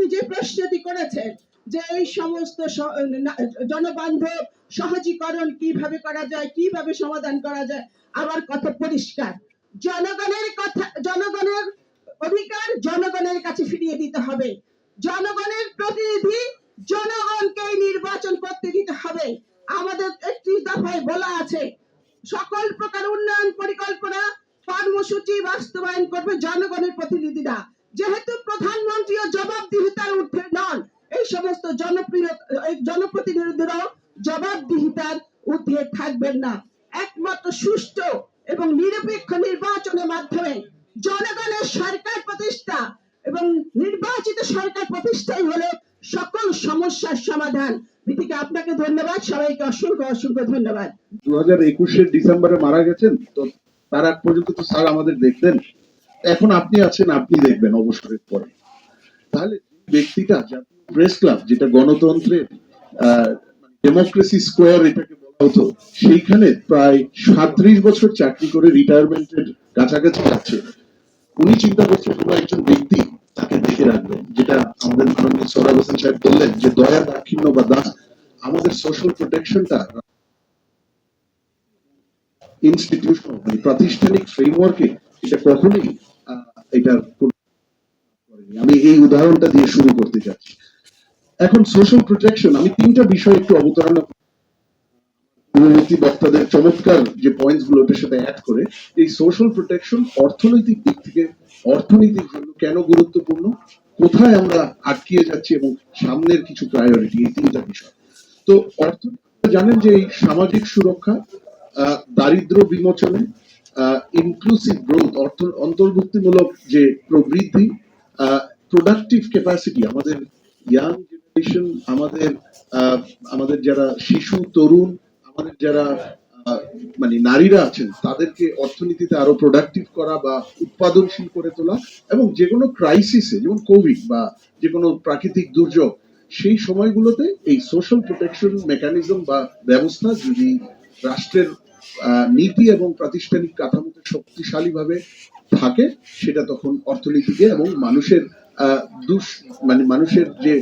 আপনি যে প্রশ্নটি করেছেন যে এই সমস্ত জনবান্ধব সহজীকরণ কীভাবে করা যায়, কীভাবে সমাধান করা যায় আমার কথা পরিষ্কার। জনগণের কথা, জনগণের অধিকার জনগণের কাছে ফিরিয়ে দিতে হবে। জনগণের প্রতিনিধি জনগণকেই নির্বাচন করতে দিতে হবে। আমাদের একটি দফায় বলা আছে, সকল প্রকার উন্নয়ন পরিকল্পনা, কর্মসূচি বাস্তবায়ন করবে জনগণের প্রতিনিধিরা। যেহেতু প্রধানমন্ত্রীও জবাবদিহিতার ঊর্ধ্বে নন, এই সমস্ত জনপ্রিয় জনপ্রতিনিধিরাও জবাবদিহিতার ঊর্ধ্বে থাকবেন না। একমাত্র সুষ্ঠু এবং নিরপেক্ষ নির্বাচনের মাধ্যমে জনগণের সরকার প্রতিষ্ঠা এবং নির্বাচিত সরকার প্রতিষ্ঠাই হলো সকল সমস্যার সমাধান। বিটিকে আপনাকে ধন্যবাদ। সবাইকে অসংখ্য অসংখ্য ধন্যবাদ। দু হাজার একুশের ডিসেম্বরে মারা গেছেন, তো তার আগ পর্যন্ত তো স্যার আমাদের দেখতেন। এখন আপনি আছেন, আপনি দেখবেন অবসরের পরে। তাহলে ব্যক্তিটা প্রেস ক্লাব, যেটা গণতন্ত্রের ডেমোক্রেসি স্কোয়ার এটাকে বলা হতো, সেইখানে প্রায় সাত্রিশ বছর চাকরি করে রিটায়ারমেন্টের কাছাকাছি যাচ্ছে উনি চিন্তা করছেন কোনো একজন ব্যক্তি তাকে দেখে রাখবেন, যেটা আমাদের মাননীয় সোহরাব হোসেন সাহেব বললেন যে, দয়া, দাক্ষিণ্য বা দাস, আমাদের সোশ্যাল প্রোটেকশনটা ইনস্টিটিউশনাল মানে প্রাতিষ্ঠানিক ফ্রেমওয়ার্কে এটা কখনোই এটার আমি এই উদাহরণটা দিয়ে শুরু করতে যাচ্ছি। এখন সোশ্যাল প্রোটেকশন আমি তিনটা বিষয় একটু অবতারণা পূর্ববর্তী বক্তাদের চমৎকার যে পয়েন্টসগুলো ওটার সাথে অ্যাড করে, এই সোশ্যাল প্রোটেকশন অর্থনৈতিক দিক থেকে, অর্থনীতির জন্য কেন গুরুত্বপূর্ণ? কোথায় আমরা আটকিয়ে যাচ্ছি এবং সামনের কিছু প্রায়োরিটি এই তিনটা বিষয়। তো অর্থনীতি জানেন যে এই সামাজিক সুরক্ষা দারিদ্র বিমোচনে ইনক্লুসিভ গ্রোথ অর্থ, অন্তর্ভুক্তিমূলক যে প্রবৃদ্ধি প্রোডাক্টিভ ক্যাপাসিটি আমাদের ইয়াং জেনারেশন আমাদের আমাদের যারা শিশু, তরুণ, আমাদের যারা মানে নারীরা আছেন, তাদেরকে অর্থনীতিতে আরও প্রোডাক্টিভ করা বা উৎপাদনশীল করে তোলা এবং যে কোনো ক্রাইসিসে যেমন কোভিড বা যে কোনো প্রাকৃতিক দুর্যোগ, সেই সময়গুলোতে এই সোশ্যাল প্রোটেকশন মেকানিজম বা ব্যবস্থা যদি রাষ্ট্রের নীতি এবং প্রাতিষ্ঠানিক কাঠামোতে শক্তিশালী ভাবে থাকে, সেটা তখন অর্থনীতিকে এবং মানুষের দুষ মানে মানুষের যে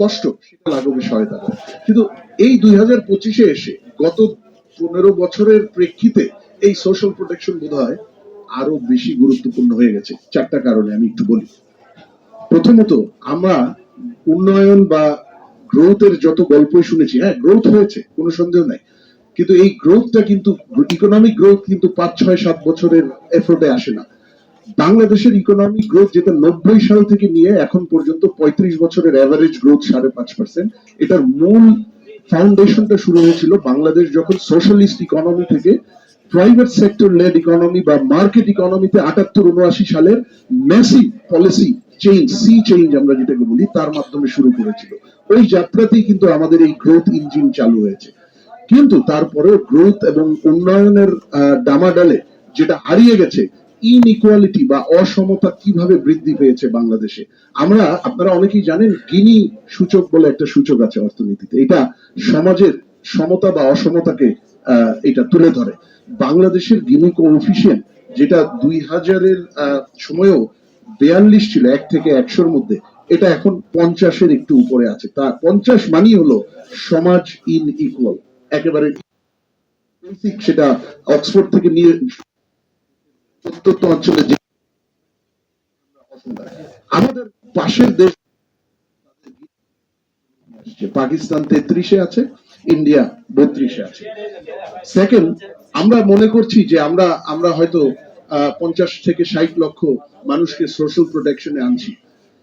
কষ্ট, সেটা লাঘবে সহায়তা করে কিন্তু এই দুই হাজার পঁচিশে এসে গত পনেরো বছরের প্রেক্ষিতে এই সোশ্যাল প্রোটেকশন বোধ হয় আরও বেশি গুরুত্বপূর্ণ হয়ে গেছে, চারটা কারণে আমি একটু বলি। প্রথমত, আমরা উন্নয়ন বা গ্রোথের যত গল্পই শুনেছি হ্যাঁ গ্রোথ হয়েছে, কোনো সন্দেহ নাই। কিন্তু এই গ্রোথটা কিন্তু ইকোনমিক গ্রোথ কিন্তু পাঁচ, ছয়, সাত বছরের এফোর্টে আসে না। বাংলাদেশের ইকোনমিক গ্রোথ যেটা নব্বই সাল থেকে নিয়ে এখন পর্যন্ত পঁয়ত্রিশ বছরের অ্যাভারেজ গ্রোথ সাড়ে পাঁচ পার্সেন্ট এটার মূল ফাউন্ডেশনটা শুরু হয়েছিল বাংলাদেশ যখন সোশ্যালিস্ট ইকোনমি থেকে প্রাইভেট সেক্টর লেড ইকোনমি বা মার্কেট ইকোনমিতে আটাত্তর, উনআশি সালের massive policy change sea change আমরা যেটাকে বলি, তার মাধ্যমে শুরু করেছিল। ওই যাত্রাতেই কিন্তু আমাদের এই গ্রোথ ইঞ্জিন চালু হয়েছে। কিন্তু তারপরেও গ্রোথ এবং উন্নয়নের ডামাডালে যেটা হারিয়ে গেছে ইনইকুয়ালিটি বা অসমতা কীভাবে বৃদ্ধি পেয়েছে বাংলাদেশে? আমরা, আপনারা অনেকেই জানেন, গিনি সূচক বলে একটা সূচক আছে অর্থনীতিতে। এটা সমাজের সমতা বা অসমতাকে এটা তুলে ধরে। বাংলাদেশের গিনি কোএফিসিয়েন্ট যেটা দুই হাজারের সময়েও বেয়াল্লিশ ছিল, এক থেকে একশোর মধ্যে, এটা এখন পঞ্চাশের একটু উপরে আছে। তা পঞ্চাশ মানি হলো সমাজ ইন ইকুয়াল একেবারে সেটা অক্সফোর্ড থেকে নিয়ে প্রত্যন্ত অঞ্চলে যে আমাদের পাশের দেশ পাকিস্তান তেত্রিশে আছে, ইন্ডিয়া বত্রিশে আছে। সেকেন্ড আমরা মনে করছি যে আমরা আমরা হয়তো পঞ্চাশ থেকে ষাট লক্ষ মানুষকে সোশ্যাল প্রোটেকশনে আনছি।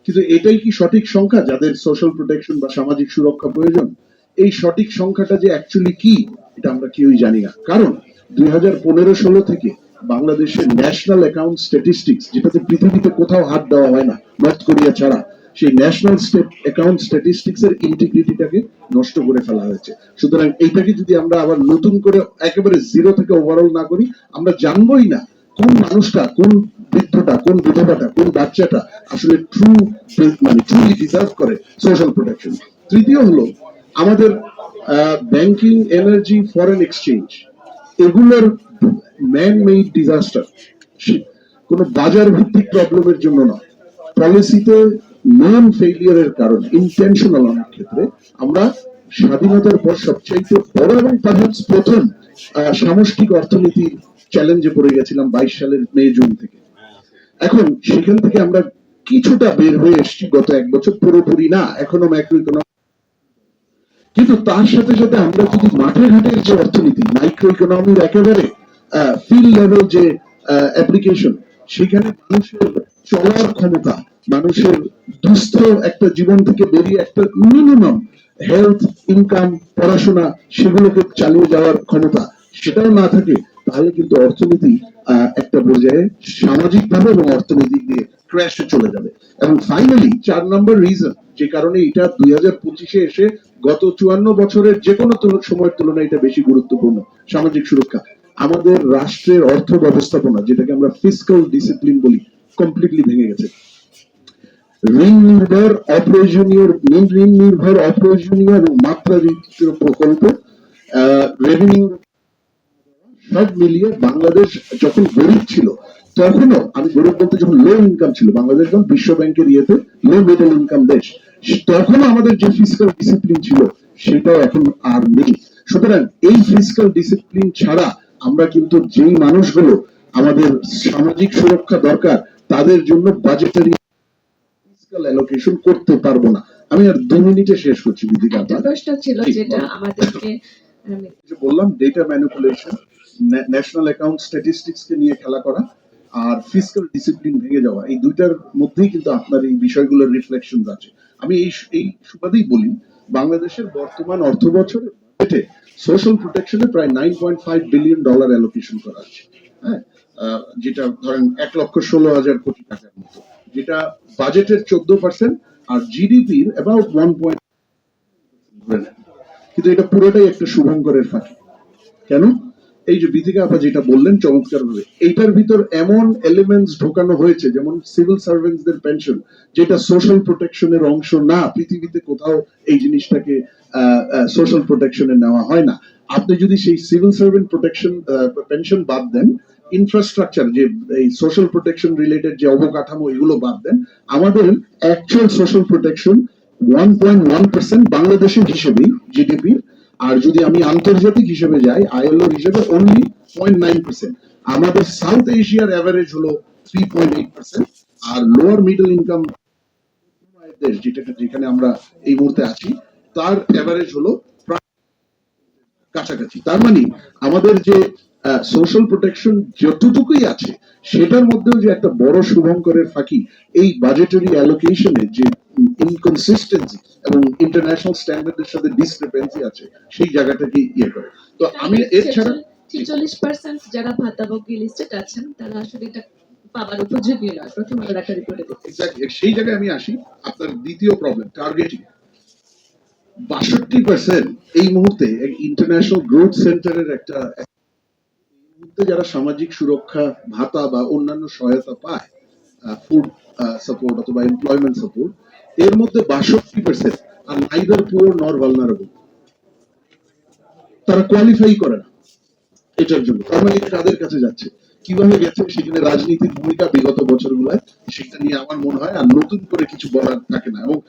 কিন্তু এটাই কি সঠিক সংখ্যা? যাদের সোশ্যাল প্রোটেকশন বা সামাজিক সুরক্ষা প্রয়োজন এই সঠিক সংখ্যাটা যে অ্যাকচুয়ালি কি, এটা আমরা কেউই জানি না। কারণ দুই হাজার পনেরো ষোলো থেকে বাংলাদেশের ন্যাশনাল অ্যাকাউন্ট স্ট্যাটিস্টিক্স যেটাতে পৃথিবীতে কোথাও হাত দেওয়া হয় না নর্থ কোরিয়া ছাড়া, সেই ন্যাশনাল স্টেট অ্যাকাউন্ট স্ট্যাটিস্টিক্স এর ইন্টিগ্রিটিটাকে নষ্ট করে ফেলা হয়েছে। সুতরাং এইটাকে যদি আমরা আবার নতুন করে একেবারে জিরো থেকে ওভারঅল না করি, আমরা জানবোই না কোন মানুষটা, কোন বৃদ্ধটা, কোন বিধবাটা, কোন বাচ্চাটা আসলে ট্রু মানে ট্রুলি ডিজার্ভ করে সোশ্যাল প্রোটেকশন তৃতীয় হলো আমাদের ব্যাংকিং এনার্জি ফরেন এক্সচেঞ্জ এগুলোর ম্যান মেড ডিজাস্টার কোনো বাজার ভিত্তিক প্রবলেমের জন্য নয়। পলিসিতে নন ফেইলিয়ারের কারণে ইন্টেনশনাল অনেক ক্ষেত্রে, আমরা স্বাধীনতার পর সবচাইতে বড় এবং পারহাপস প্রথম সামষ্টিক অর্থনীতির চ্যালেঞ্জে পড়ে গেছিলাম বাইশ সালের মে, জুন থেকে। এখন সেখান থেকে আমরা কিছুটা বের হয়ে এসেছি গত এক বছর। পুরোপুরি না, এখনও ম্যাক্রো ইকোনমিক কিন্তু তার সাথে সাথে আমরা যদি মাঠে ঘাটের যে অর্থনীতি মাইক্রো ইকোনমির একেবারে ফিল্ড লেভেল যে অ্যাপ্লিকেশন সেখানে মানুষের চলার ক্ষমতা, মানুষের দুস্থ একটা জীবন থেকে বেরিয়ে একটা মিনিমাম হেলথ ইনকাম পড়াশোনা, সেগুলোকে চালিয়ে যাওয়ার ক্ষমতা সেটাও না থাকে, তাহলে কিন্তু অর্থনীতি একটা পর্যায়ে সামাজিক ভাবে এবং অর্থনৈতিক দিয়ে ক্র্যাশে চলে যাবে। এবং ফাইনালি চার নম্বর রিজন যে কারণে এটা দুই হাজার পঁচিশে এসে গত চুয়ান্ন বছরের যে কোনো সময়ের তুলনায় এটা বেশি গুরুত্বপূর্ণ, সামাজিক সুরক্ষা। আমাদের রাষ্ট্রের অর্থ ব্যবস্থাপনা, যেটাকে আমরা ফিসক্যাল ডিসিপ্লিন বলি কমপ্লিটলি ভেঙে গেছে। ঋণ নির্ভর, অপ্রয়োজনীয়, ঋণ নির্ভর, অপ্রয়োজনীয় এবং মাত্রাতিরিক্ত প্রকল্প রেভিনিউ সব মিলিয়ে বাংলাদেশ যখন গরিব ছিল তখনও আমি গরিব বলতে যখন লো ইনকাম ছিল বাংলাদেশ যখন বিশ্ব ব্যাংকের ইয়েতে লো মিডল ইনকাম দেশ তখনও আমাদের যে ফিজিক্যাল ডিসিপ্লিন ছিল সেটাও এখন আর নেই। সুতরাং এই ফিজিক্যাল ডিসিপ্লিন ছাড়া আমরা কিন্তু যেই মানুষগুলো আমাদের সামাজিক সুরক্ষা দরকার তাদের জন্য বাজেটারি ফিজিক্যাল অ্যালোকেশন করতে পারব না। আমি আর দু মিনিটে শেষ করছি বিধিকা প্রশ্ন ছিল যেটা আমাদেরকে বললাম data manipulation national account statistics কে নিয়ে খেলা করা আর ফিজিক্যাল ডিসিপ্লিন ভেঙে যাওয়া, এই দুইটার মধ্যেই কিন্তু আপনার এই বিষয়গুলোর রিফ্লেকশন আছে। আমি এই এই সুবাদেই বলি, বাংলাদেশের বর্তমান অর্থ বছরে বাজেটে সোশ্যাল প্রোটেকশনে প্রায় nine point five billion dollar allocation করা আছে হ্যাঁ যেটা ধরেন এক লক্ষ ষোলো হাজার কোটি টাকার মতো, যেটা বাজেটের চোদ্দ পার্সেন্ট আর জিডিপির অ্যাবাউট ওয়ান পয়েন্ট কিন্তু এটা পুরোটাই একটা শুভঙ্করের ফাঁকি। কেন? এই যে বিথিকা আপা যেটা বললেন চমৎকার ভাবে এইটার ভিতর এমন এলিমেন্টস ঢোকানো হয়েছে, যেমন সিভিল সার্ভেন্টসদের পেনশন যেটা সোশ্যাল প্রোটেকশনের অংশ না, পৃথিবীতে কোথাও এই জিনিসটাকে সোশ্যাল প্রোটেকশনে নেওয়া হয় না। আপনি যদি সেই সিভিল সার্ভেন্ট প্রোটেকশন পেনশন বাদ দেন ইনফ্রাস্ট্রাকচার যে এই সোশ্যাল প্রোটেকশন রিলেটেড যে অবকাঠামো, এগুলো বাদ দেন, আমাদের actual social protection one point one percent বাংলাদেশের হিসেবেই জিডিপির আর যদি আমি আন্তর্জাতিক হিসেবে যাই আইএলও হিসেবে অনলি পয়েন্ট নাইন পার্সেন্ট আমাদের সাউথ এশিয়ার অ্যাভারেজ হলো থ্রি পয়েন্ট এইট পার্সেন্ট আর লোয়ার মিডল ইনকাম দেশ যেটা যেখানে আমরা এই মুহূর্তে আছি, তার অ্যাভারেজ হলো কাছাকাছি। তার মানে আমাদের যে সোশ্যাল প্রোটেকশন যতটুকুই আছে, সেটার মধ্যেও যে একটা বড় শুভঙ্করের ফাঁকি, এই বাজেটারি অ্যালোকেশনের যে ইনকনসিস্টেন্সি এবং ইন্টারন্যাশনাল স্ট্যান্ডার্ডের সাথে ডিসক্রিপেন্সি আছে সেই জায়গাটাকে ইয়ে করে। তো আমি ছেচল্লিশ পার্সেন্ট যারা ভাতাভোগী আছেন তারা আসলে এটা পাওয়ার উপযোগী নয়। প্রথম আলোর একটা রিপোর্টে সেই জায়গায় আমি আসি আপনার দ্বিতীয় প্রবলেম টার্গেটিং বাষট্টি পার্সেন্ট এই মুহূর্তে ইন্টারন্যাশনাল গ্রোথ সেন্টারের একটা মুহূর্তে যারা সামাজিক সুরক্ষা ভাতা বা অন্যান্য সহায়তা পায় ফুড সাপোর্ট অথবা এমপ্লয়মেন্ট সাপোর্ট এর মধ্যে বাষট্টি পার্সেন্ট আর নাইদার পুরো নর ভালনারেবল তারা কোয়ালিফাই করে না এটার জন্য। তার মানে তাদের কাছে যাচ্ছে। কীভাবে গেছে? সেখানে রাজনীতির ভূমিকা বিগত বছরগুলোয়, সেটা নিয়ে আমার মনে হয় আর নতুন করে কিছু বলার থাকে না। এবং